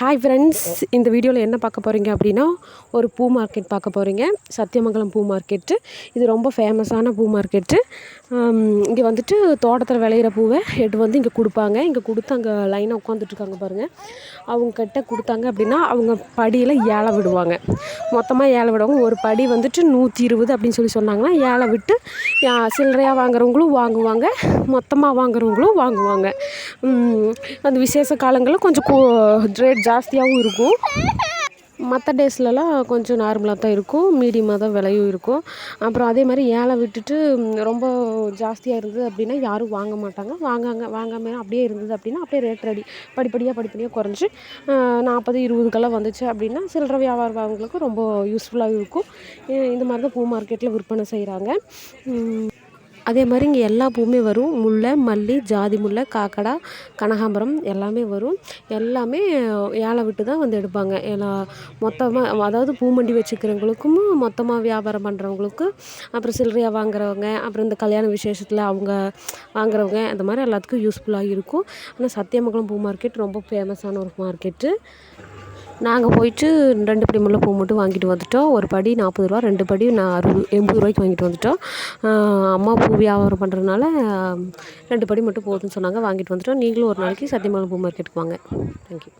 Hi friends இந்த வீடியோவில் என்ன பார்க்க போகிறீங்க அப்படின்னா ஒரு பூ மார்க்கெட் பார்க்க போகிறீங்க சத்தியமங்கலம் பூ மார்க்கெட்டு இது ரொம்ப ஃபேமஸான பூ மார்க்கெட்டு இங்கே வந்துட்டு தோட்டத்தில் விளையிற பூவை எடுத்து வந்து இங்கே கொடுப்பாங்க. இங்கே கொடுத்து அங்கே லைனாக உட்காந்துட்ருக்காங்க பாருங்கள் அவங்க கிட்ட கொடுத்தாங்க அப்படின்னா அவங்க படியில் ஏழை விடுவாங்க. மொத்தமாக ஏழை விடுவாங்க. ஒரு படி வந்துட்டு நூற்றி இருபது அப்படின்னு சொல்லி சொன்னாங்கன்னா ஏழை விட்டு சில்லறையாக வாங்குறவங்களும் வாங்குவாங்க. மொத்தமாக வாங்குறவங்களும் வாங்குவாங்க. அந்த விசேஷ காலங்களில் கொஞ்சம் ரேட் ஜாஸ்தியாகவும் இருக்கும். மற்ற டேஸ்லலாம் கொஞ்சம் நார்மலாக தான் இருக்கும். மீடியமாக தான் விலையும் இருக்கும். அப்புறம் அதே மாதிரி ஏலம் விட்டுட்டு ரொம்ப ஜாஸ்தியாக இருந்தது அப்படின்னா யாரும் வாங்க மாட்டாங்க. வாங்காங்க வாங்காமல் அப்படியே இருந்தது அப்படின்னா அப்படியே ரேட் ரெடி படிப்படியாக படிப்படியாக குறைஞ்சி நாற்பது இருபதுக்கெல்லாம் வந்துச்சு அப்படின்னா சில்லறை வியாபாரங்களுக்கு ரொம்ப யூஸ்ஃபுல்லாக இருக்கும். இந்த மாதிரி தான் பூ மார்க்கெட்டில் விற்பனை செய்கிறாங்க அதே மாதிரி இங்கே எல்லா பூவுமே வரும். முல்லை மல்லி ஜாதி முல்லை காக்கடா கனகாம்பரம் எல்லாமே வரும். எல்லாமே ஏழை விட்டு தான் வந்து எடுப்பாங்க. ஏன்னா மொத்தமாக அதாவது பூ மண்டி வச்சுக்கிறவங்களுக்கும் மொத்தமாக வியாபாரம் பண்ணுறவங்களுக்கு அப்புறம் சில்லறையாக வாங்குறவங்க அப்புறம் இந்த கல்யாண விசேஷத்தில் அவங்க வாங்குறவங்க அந்த மாதிரி எல்லாத்துக்கும் யூஸ்ஃபுல்லாக இருக்கும். ஆனால் சத்தியமங்கலம் பூ மார்க்கெட் ரொம்ப ஃபேமஸான ஒரு மார்க்கெட்டு நாங்கள் போயிட்டு ரெண்டு படி முல்லை பூ மட்டும் வாங்கிட்டு வந்துட்டோம். ஒரு படி நாற்பது ரூபா ரெண்டு படி நான் அறுபது எண்பது ரூபாய்க்கு வாங்கிட்டு வந்துட்டோம். அம்மா பூ வியாபாரம் பண்ணுறதுனால ரெண்டு படி மட்டும் போதும்னு சொன்னாங்க. வாங்கிட்டு வந்துட்டோம். நீங்களும் ஒரு நாளைக்கு சத்தியமங்கலம் பூ மார்க்கெட்டுக்கு வாங்க. தேங்க்யூ